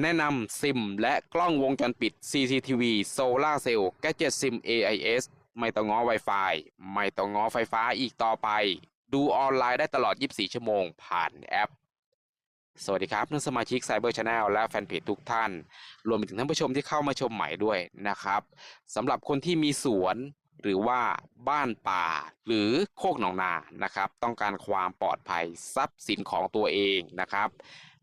แนะนำซิมและกล้องวงจรปิด CCTV Solar Cell Gadget SIM AIS ไม่ต้องง้อ Wi-Fi ไม่ต้องง้อไฟฟ้าอีกต่อไป ดูออนไลน์ได้ตลอด 24 ชั่วโมงผ่านแอป สวัสดีครับนักสมาชิก Cyber Channel และแฟนเพจทุกท่าน รวมไปถึงท่านผู้ชมที่เข้ามาชมใหม่ด้วยนะครับสำหรับคนที่มีสวนหรือว่าบ้านป่าหรือโคกหนองนานะครับ ต้องการความปลอดภัยทรัพย์สินของตัวเองนะครับ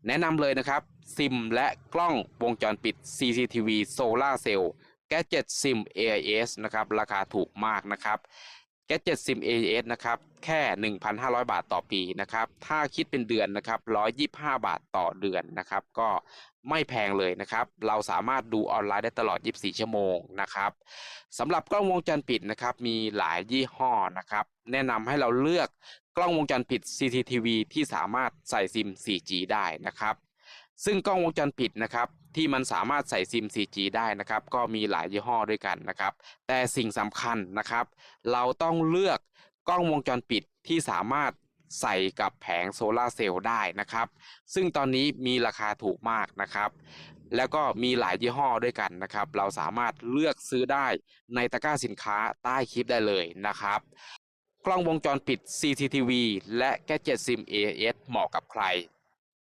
แนะนำเลยนะครับ ซิมและกล้องวงจรปิด CCTV Solar Cell Gadget SIM AIS นะครับ ราคาถูกมากนะครับ SIM AIS นะครับ แค่ 1,500 บาทต่อปีนะครับ ถ้าคิดเป็นเดือนนะครับ 125 บาทต่อเดือนนะครับ ก็ไม่แพงเลยนะครับ เราสามารถดูออนไลน์ได้ตลอด 24 ชั่วโมงนะครับสำหรับกล้องวงจรปิดนะครับ มีหลายยี่ห้อนะครับ แนะนำให้เราเลือกกล้องวงจรปิด CCTV ที่สามารถใส่ซิม 4G ได้นะครับ ซึ่งกล้องวงจรปิดนะครับ ที่มันสามารถใส่ซิม 4G ได้นะครับ ก็มีหลายยี่ห้อด้วยกันนะครับ แต่สิ่งสำคัญนะครับ เราต้องเลือกกล้องวงจรปิดที่สามารถใส่กับแผงโซลาเซลล์ได้นะครับ ซึ่งตอนนี้มีราคาถูกมากนะครับ แล้วก็มีหลายยี่ห้อด้วยกันนะครับ เราสามารถเลือกซื้อได้ในตะกร้าสินค้าใต้คลิปได้เลยนะครับ กล้องวงจรปิด CCTV และ Gadget SIM AIS เหมาะกับใคร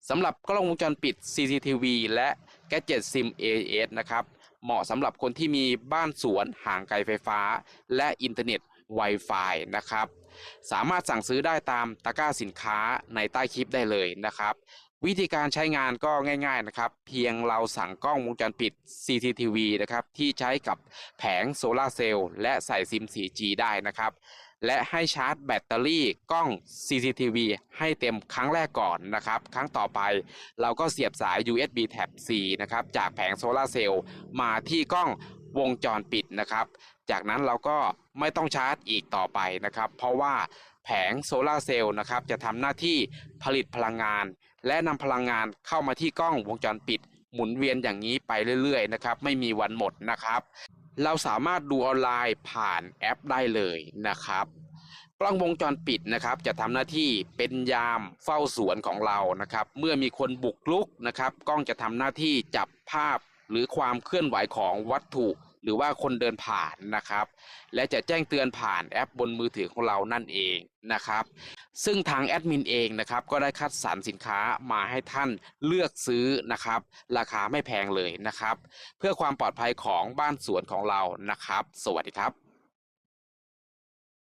สำหรับกล้องวงจรปิด CCTV และ Gadget SIM AIS นะครับ เหมาะสำหรับคนที่มีบ้านสวนห่างไกลไฟฟ้า และอินเทอร์เน็ต Wi-Fi นะครับ สามารถสั่งซื้อได้ตามตะกร้าสินค้าในใต้คลิปได้เลยนะครับ วิธีการใช้งานก็ง่ายๆนะครับ เพียงเราสั่งกล้องวงจรปิด CCTV นะครับ ที่ใช้กับแผงโซลาเซลล์และใส่ซิม 4G ได้นะครับ และให้ชาร์จแบตเตอรี่กล้อง CCTV ให้เต็มครั้งแรกก่อนนะครับ ครั้งต่อไปเราก็เสียบสาย USB Type C นะครับ จากแผงโซลาเซลล์มาที่กล้องวงจรปิดนะครับ จากนั้นเราก็ไม่ต้องชาร์จอีกต่อไปนะครับ เพราะว่าแผงโซลาเซลล์นะครับ จะทำหน้าที่ผลิตพลังงาน และนำพลังงานเข้ามาที่กล้องวงจรปิดหมุนเวียนอย่างนี้ไปเรื่อยๆนะครับ ไม่มีวันหมดนะครับ เราสามารถดูออนไลน์ผ่านแอปได้เลยนะครับ กล้องวงจรปิดนะครับ จะทำหน้าที่เป็นยามเฝ้าสวนของเรานะครับ เมื่อมีคนบุกลุกนะครับ กล้องจะทำหน้าที่จับภาพหรือความเคลื่อนไหวของวัตถุ หรือว่าคนเดินผ่านนะครับ และจะแจ้งเตือนผ่านแอปบนมือถือของเรานั่นเองนะครับ ซึ่งทางแอดมินเองนะครับก็ได้คัดสรรสินค้ามาให้ท่านเลือกซื้อนะครับ ราคาไม่แพงเลยนะครับ เพื่อความปลอดภัยของบ้านสวนของเรานะครับ สวัสดีครับ